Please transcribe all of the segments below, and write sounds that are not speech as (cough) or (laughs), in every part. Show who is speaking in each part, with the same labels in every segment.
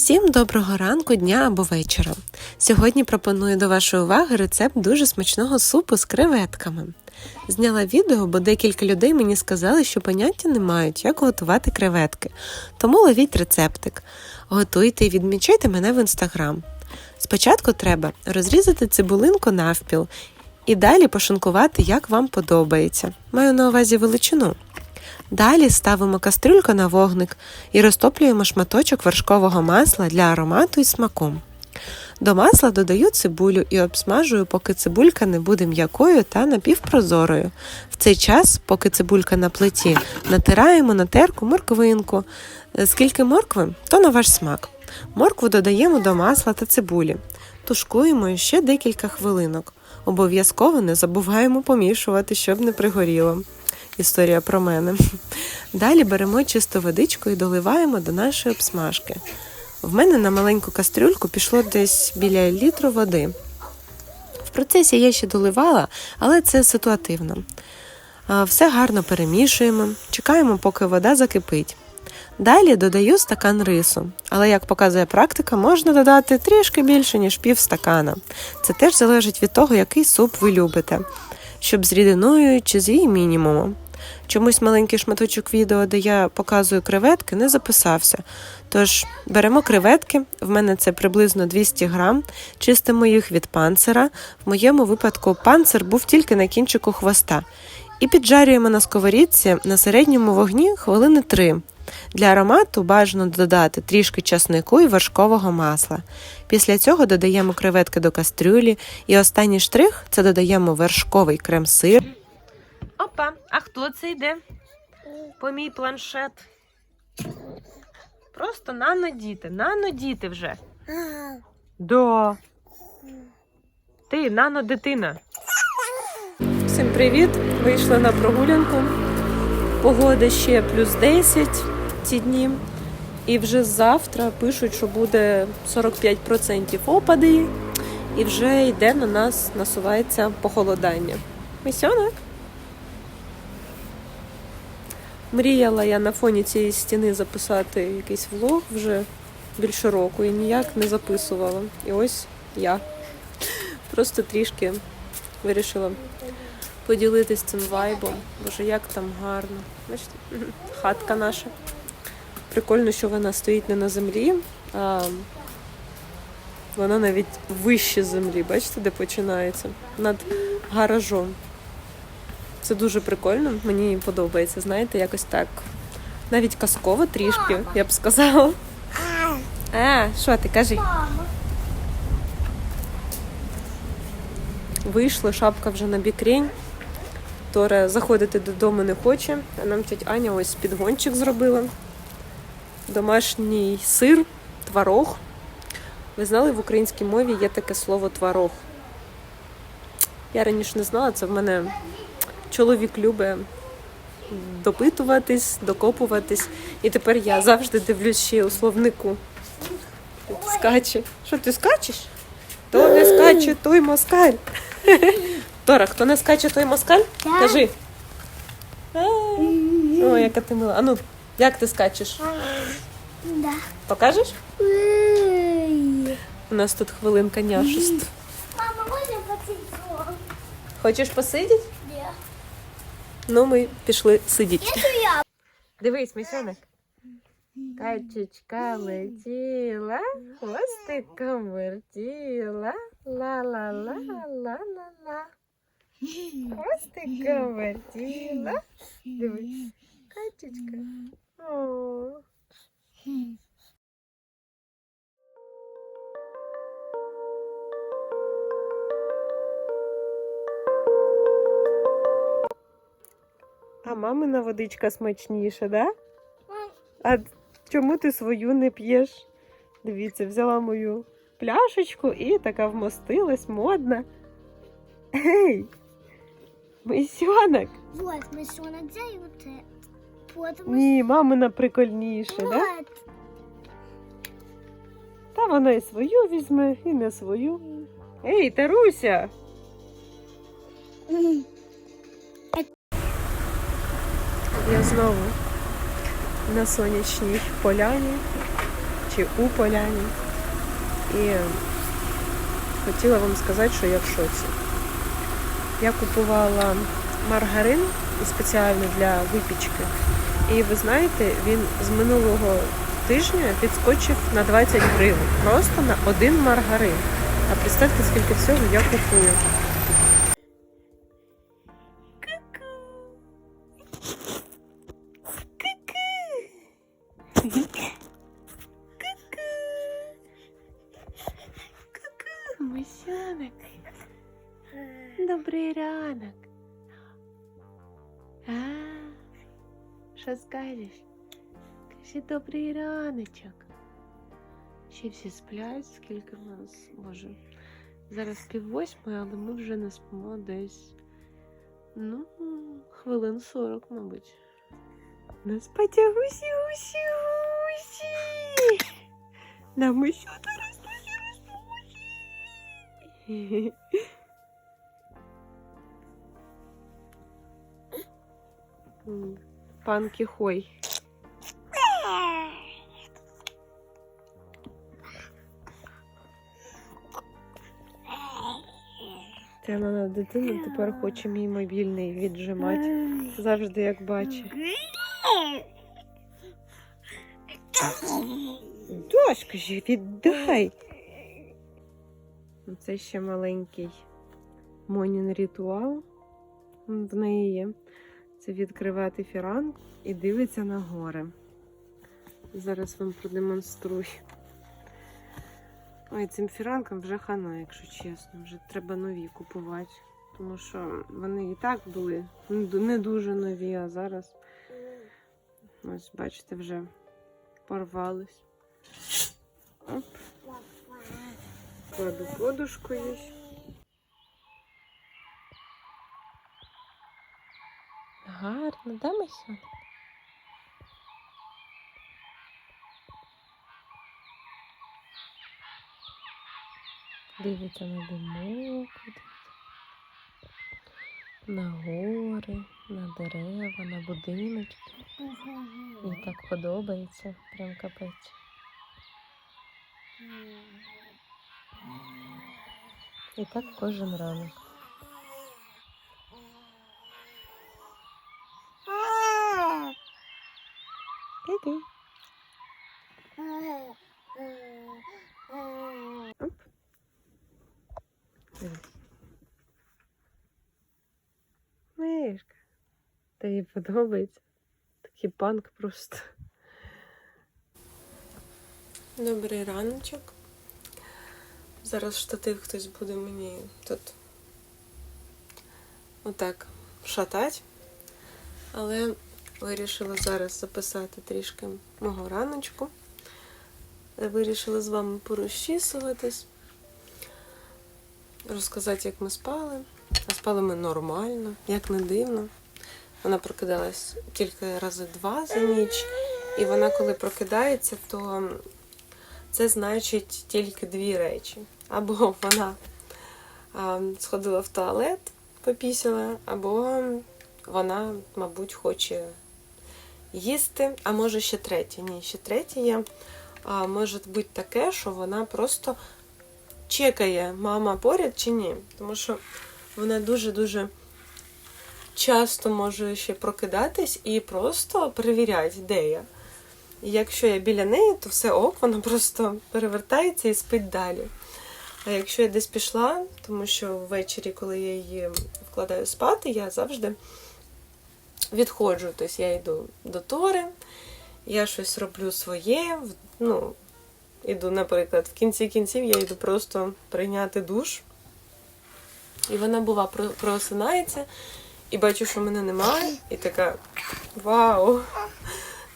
Speaker 1: Всім доброго ранку, дня або вечора. Сьогодні пропоную до вашої уваги рецепт дуже смачного супу з креветками. Зняла відео, бо декілька людей мені сказали, що поняття не мають, як готувати креветки. Тому ловіть рецептик. Готуйте і відмічайте мене в інстаграм. Спочатку треба розрізати цибулинку навпіл і далі пошинкувати, як вам подобається. Маю на увазі величину. Далі ставимо кастрюльку на вогник і розтоплюємо шматочок вершкового масла для аромату і смаку. До масла додаю цибулю і обсмажую, поки цибулька не буде м'якою та напівпрозорою. В цей час, поки цибулька на плиті, натираємо на терку морквинку. Е, Скільки моркви, то на ваш смак. Моркву додаємо до масла та цибулі. Тушкуємо ще декілька хвилинок. Обов'язково не забуваємо помішувати, щоб не пригоріло. Історія про мене. Далі беремо чисту водичку і доливаємо до нашої обсмажки. В мене на маленьку кастрюльку пішло десь біля літру води. В процесі я ще доливала, але це ситуативно. Все гарно перемішуємо, чекаємо, поки вода закипить. Далі додаю стакан рису, але як показує практика, можна додати трішки більше, ніж пів стакана. Це теж залежить від того, який суп ви любите, щоб з рідиною чи з її мінімумом. Чомусь маленький шматочок відео, де я показую креветки, не записався. Тож беремо креветки, в мене це приблизно 200 грам, чистимо їх від панцира. В моєму випадку панцир був тільки на кінчику хвоста. І піджарюємо на сковорідці на середньому вогні хвилини 3. Для аромату бажано додати трішки часнику і вершкового масла. Після цього додаємо креветки до кастрюлі, і останній штрих це додаємо вершковий крем-сир. Опа, а хто це йде? По мій планшет. Просто нано діти, нано діти вже. Да. Ти нано дитина. Всім привіт! Вийшла на прогулянку. Погода ще плюс 10 ці дні. І вже завтра пишуть, що буде 45% опади, і вже йде на нас, насувається похолодання. Місьонок? Мріяла я на фоні цієї стіни записати якийсь влог вже більше року і ніяк не записувала. І ось я. Просто трішки вирішила поділитись цим вайбом. Боже, як там гарно. Бачите, хатка наша. Прикольно, що вона стоїть не на землі, а вона навіть вище землі. Бачите, де починається? Над гаражом. Це дуже прикольно, мені подобається, знаєте, якось так. Навіть казково трішки, я б сказала. А, що ти кажи? Вийшли, шапка вже на бікрень. Тора заходити додому не хоче, а нам тетя Аня ось підгончик зробила. Домашній сир, творог. Ви знали, в українській мові є таке слово творог. Я раніше не знала, це в мене чоловік любить допитуватись, докопуватись. І тепер я завжди дивлюсь ще у словнику. Скаче. Що ти скачеш? Хто не скаче, той москаль. (laughs) Тора, хто не скаче, той москаль? Кажи. О, яка ти мила. А ну, як ти скачеш?
Speaker 2: Да.
Speaker 1: Покажеш? У нас тут хвилинка няшеств.
Speaker 2: Мама, можно потенциал?
Speaker 1: Хочеш посидіти? Ну, ми пішли сидіти. Дивись, місяник. Качечка летіла, хвостиком вертіла, ла-ла-ла-ла-ла-ла. Хвостиком вертіла. Дивись, качечка. О. А мамина водичка смачніша, да? А чому ти свою не п'єш? Дивіться, взяла мою пляшечку і така вмостилась, модна. Ей! Мисьонок!
Speaker 2: Вот, что взяли вот это. Потому
Speaker 1: Ні, мамина прикольніше,
Speaker 2: что...
Speaker 1: да? Та вона і свою візьме, і не свою. Ей, Таруся! Знову на сонячній поляні чи у поляні. І хотіла вам сказати, що я в шоці. Я купувала маргарин спеціально для випічки. І ви знаєте, він з минулого тижня підскочив на 20 гривень. Просто на один маргарин. А представте, скільки всього я купую. ранок. А, що скажеш? Кажи добрий раночок. Ще всі сплять, скільки в нас, боже. Зараз пів восьмої, але ми вже не спимо десь. Ну, хвилин 40, мабуть. Не спать, гусі, гусі, гусі. Нам еще зараз гусі. Пан Кіхой. Тема на дитину тепер хоче мій мобільний віджимати. Завжди як бачить. Дось, кажи, віддай. Це ще маленький Монін ритуал. В неї є. Це відкривати фіранк і дивиться на гори. Зараз вам продемонструю. Ой, цим фіранкам вже хана, якщо чесно. Вже треба нові купувати. Тому що вони і так були не дуже нові, а зараз, ось, бачите, вже порвались. Оп, кладу подушку є. Гарно, да, Масян? Дивиться на димок, на гори, на дерева, на будиночки. Їй так подобається, прям капець. І так кожен ранок. Іди. Оп. Дивись. Мишка. Та подобається. Такий панк просто. Добрий раночок. Зараз штатив хтось буде мені тут отак шатати. Але вирішила зараз записати трішки мого раночку. Вирішила з вами порозчісуватись, розказати, як ми спали. А спали ми нормально, як не дивно. Вона прокидалась тільки рази два за ніч, і вона, коли прокидається, то це значить тільки дві речі. Або вона а, сходила в туалет, попісила, або вона, мабуть, хоче їсти, а може ще третє. Ні, ще третє є. А, може бути таке, що вона просто чекає, мама поряд чи ні. Тому що вона дуже-дуже часто може ще прокидатись і просто перевіряти, де я. І якщо я біля неї, то все ок, вона просто перевертається і спить далі. А якщо я десь пішла, тому що ввечері, коли я її вкладаю спати, я завжди відходжу. Тобто я йду до Тори, я щось роблю своє. Ну, іду, наприклад, в кінці кінців я йду просто прийняти душ. І вона бува просинається, і бачу, що мене немає, і така Вау!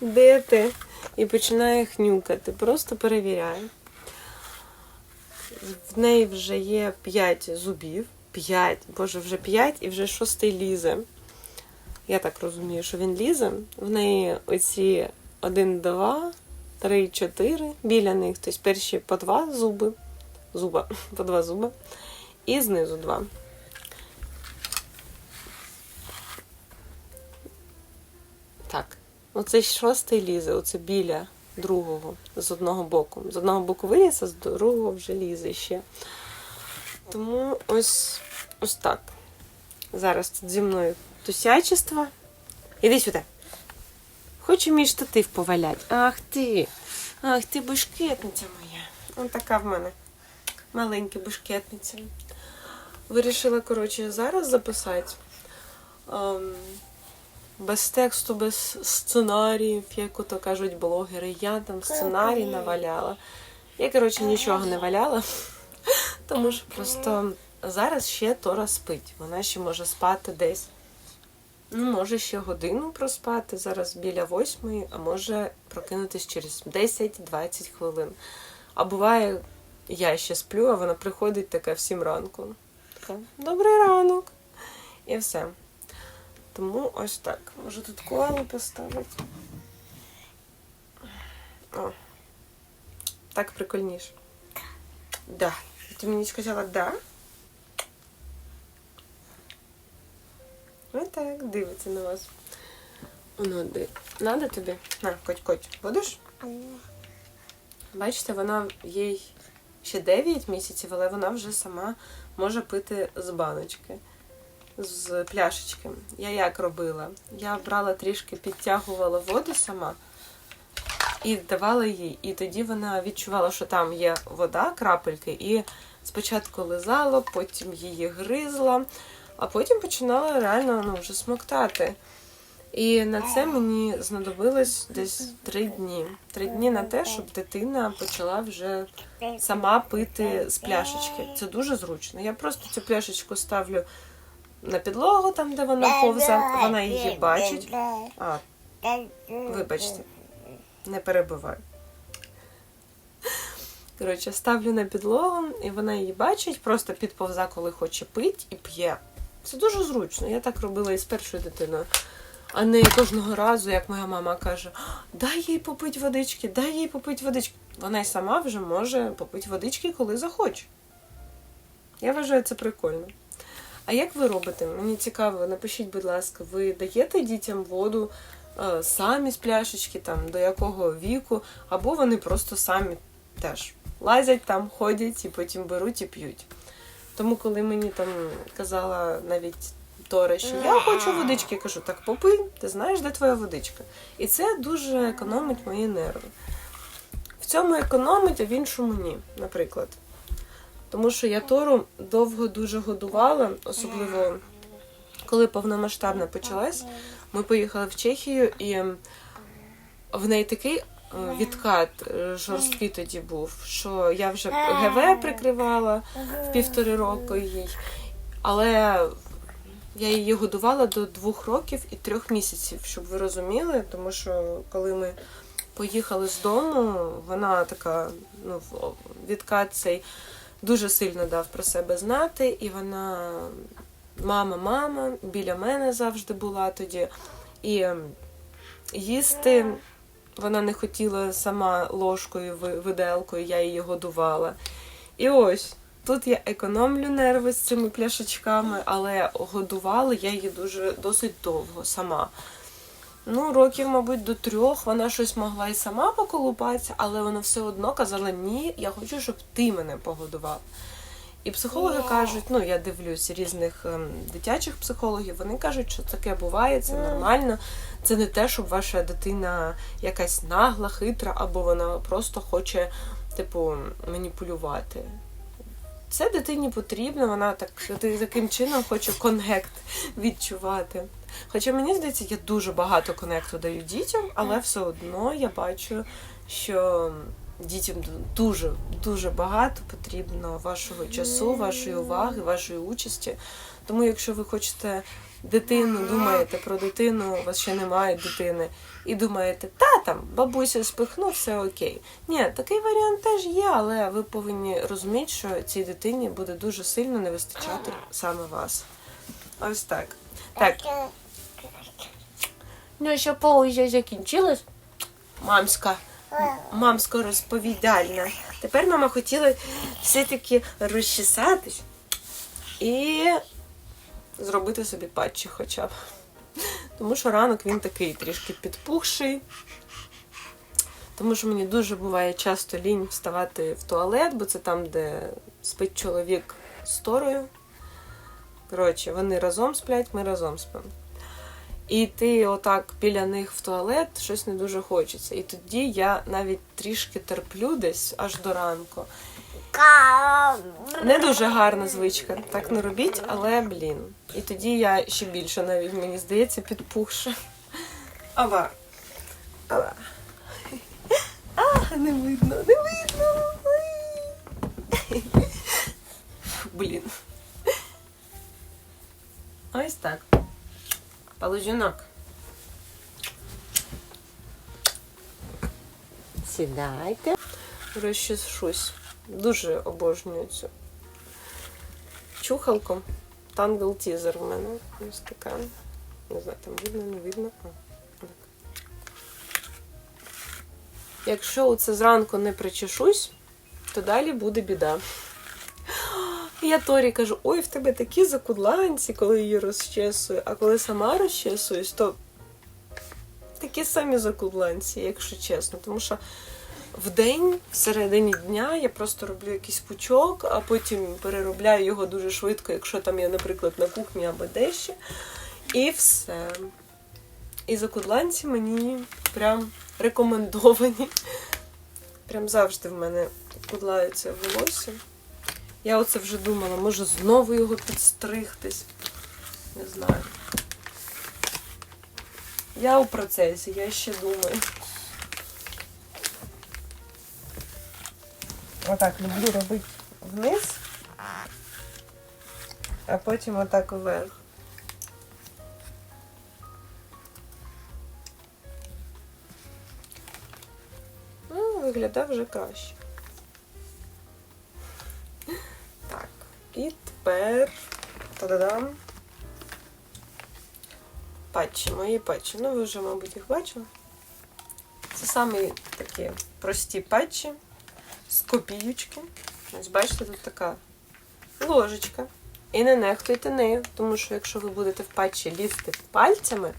Speaker 1: Де ти? І починає хнюкати, просто перевіряє. В неї вже є 5 зубів. 5, боже, вже 5 і вже шостий лізе. Я так розумію, що він лізе. В неї оці 1, 2, 3, 4. Біля них, тобто перші по 2 зуби. Зуба, (laughs) по 2 зуби. І знизу 2. Так. Оце шостий лізе, оце біля другого з одного боку. З одного боку виліз, а з другого вже лізе ще. Тому ось, ось так. Зараз тут зі мною тусячество. Іди сюди. Хочу мій штатив повалять. Ах ти. Ах ти бешкетниця моя. Ось така в мене. Маленька бешкетниця. Вирішила, коротше, зараз записати. Ем, без тексту, без сценаріїв, як ото кажуть блогери. Я там сценарій наваляла. Я, коротше, нічого не валяла. (laughs) Тому що просто зараз ще Тора спить. Вона ще може спати десь. Ну, може ще годину проспати зараз біля восьмої, а може прокинутись через 10-20 хвилин. А буває, я ще сплю, а вона приходить така в сім ранку. Така, добрий ранок. І все. Тому ось так. Може тут коалу поставити. О. Так прикольніше. Да. Ти мені сказала да? Ось так, дивиться на вас. Ну, ди. Надо тобі? На, коть, коть, будеш? Бачите, вона їй ще 9 місяців, але вона вже сама може пити з баночки, з пляшечки. Я як робила? Я брала трішки, підтягувала воду сама і давала їй. І тоді вона відчувала, що там є вода, крапельки, і спочатку лизала, потім її гризла, а потім починала реально ну, вже смоктати. І на це мені знадобилось десь три дні. Три дні на те, щоб дитина почала вже сама пити з пляшечки. Це дуже зручно. Я просто цю пляшечку ставлю на підлогу, там де вона повза, вона її бачить. А, вибачте, не перебивай. Коротше, ставлю на підлогу, і вона її бачить, просто підповза, коли хоче пити, і п'є. Це дуже зручно. Я так робила і з першою дитиною. А не кожного разу, як моя мама каже, дай їй попити водички, дай їй попити водички. Вона й сама вже може попити водички, коли захоче. Я вважаю це прикольно. А як ви робите? Мені цікаво, напишіть, будь ласка, ви даєте дітям воду е, самі з пляшечки, там, до якого віку, або вони просто самі теж лазять там, ходять і потім беруть і п'ють. Тому, коли мені там казала навіть Тора, що я хочу водички, я кажу, так попий, ти знаєш, де твоя водичка. І це дуже економить мої нерви. В цьому економить, а в іншому ні, наприклад. Тому що я Тору довго дуже годувала, особливо коли повномасштабна почалась. Ми поїхали в Чехію, і в неї такий відкат е, жорсткий тоді був, що я вже ГВ прикривала в півтори року їй. Але я її годувала до двох років і трьох місяців, щоб ви розуміли, тому що коли ми поїхали з дому, вона така, ну, відкат цей дуже сильно дав про себе знати, і вона мама, мама, біля мене завжди була тоді. І їсти вона не хотіла сама ложкою, ви- виделкою, я її годувала. І ось. Тут я економлю нерви з цими пляшечками, але годувала я її дуже досить довго сама. Ну, років, мабуть, до трьох вона щось могла і сама поколупатися, але вона все одно казала: ні, я хочу, щоб ти мене погодував. І психологи кажуть, ну я дивлюсь різних ем, дитячих психологів, вони кажуть, що таке буває, це нормально. Це не те, щоб ваша дитина якась нагла, хитра, або вона просто хоче, типу, маніпулювати. Це дитині потрібно, вона так таким чином хоче коннект відчувати. Хоча мені здається, я дуже багато коннекту даю дітям, але все одно я бачу, що дітям дуже дуже багато потрібно вашого часу, вашої уваги, вашої участі. Тому, якщо ви хочете дитину, думаєте про дитину, у вас ще немає дитини, і думаєте, та там бабуся спихну, все окей. Ні, такий варіант теж є, але ви повинні розуміти, що цій дитині буде дуже сильно не вистачати саме вас. Ось так. Так, ну що пауза закінчилась. Мамська. Мамська розповідальна. Тепер мама хотіла все-таки розчесатись і зробити собі патчі хоча б. Тому що ранок він такий трішки підпухший. Тому що мені дуже буває часто лінь вставати в туалет, бо це там, де спить чоловік з торою. Коротше, вони разом сплять, ми разом спимо. І ти отак біля них в туалет щось не дуже хочеться. І тоді я навіть трішки терплю десь аж до ранку. Не дуже гарна звичка, так не робіть, але блін. І тоді я ще більше навіть, мені здається, підпухше. Ава. Ава. А, не видно, не видно. Блін. Ось так. Полозюнок. Сідайте. Розчешусь. Дуже обожнюю цю чухалку. Тангл тізер в мене. Ось така. Не знаю, там видно, не видно. А, так. Якщо це зранку не причешусь, то далі буде біда. Я Торі кажу, ой, в тебе такі закудланці, коли її розчесую, а коли сама розчесуюсь, то такі самі закудланці, якщо чесно. Тому що в день, всередині дня, я просто роблю якийсь пучок, а потім переробляю його дуже швидко, якщо там я, наприклад, на кухні або дещо. І все. І закудланці мені прям рекомендовані. Прям завжди в мене кудлаються волосся. Я оце вже думала, може знову його підстригтись. Не знаю. Я у процесі, я ще думаю. Отак люблю робити вниз, а потім отак вверх. Ну, виглядає вже краще. І тепер та-да-дам. Патчі, мої патчі. Ну, ви вже, мабуть, їх бачили. Це самі такі прості патчі з копіючки. Ось бачите, тут така ложечка. І не нехтуйте нею, тому що якщо ви будете в патчі лізти пальцями,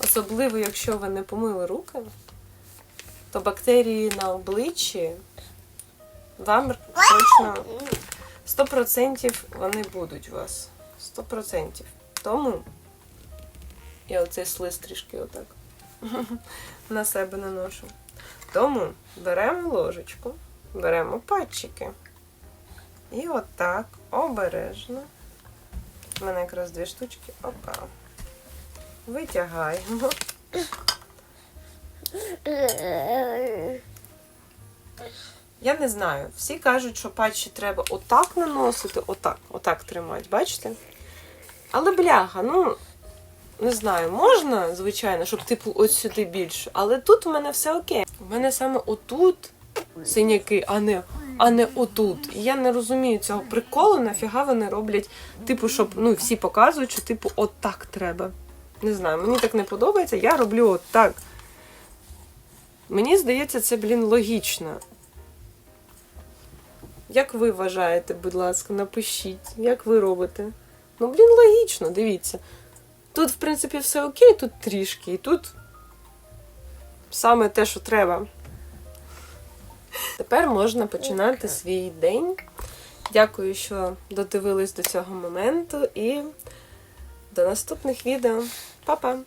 Speaker 1: особливо якщо ви не помили руки, то бактерії на обличчі вам точно 100% вони будуть у вас. 100%. Тому я оцей слиз трішки отак (laughs) на себе наношу. Тому беремо ложечку, беремо пальчики. І отак обережно. У мене якраз дві штучки. Опа. Витягаємо. (laughs) Я не знаю. Всі кажуть, що патчі треба отак наносити, отак, отак тримати, бачите? Але бляха, ну, не знаю, можна, звичайно, щоб типу ось сюди більше, але тут у мене все окей. У мене саме отут синяки, а не, а не отут. І я не розумію цього приколу, нафіга вони роблять, типу, щоб ну, всі показують, що типу отак треба. Не знаю, мені так не подобається, я роблю отак. Мені здається, це, блін, логічно. Як ви вважаєте, будь ласка, напишіть, як ви робите? Ну, блін, логічно, дивіться. Тут, в принципі, все окей, тут трішки, і тут саме те, що треба. Тепер можна починати свій день. Дякую, що додивились до цього моменту, і до наступних відео. Па-па!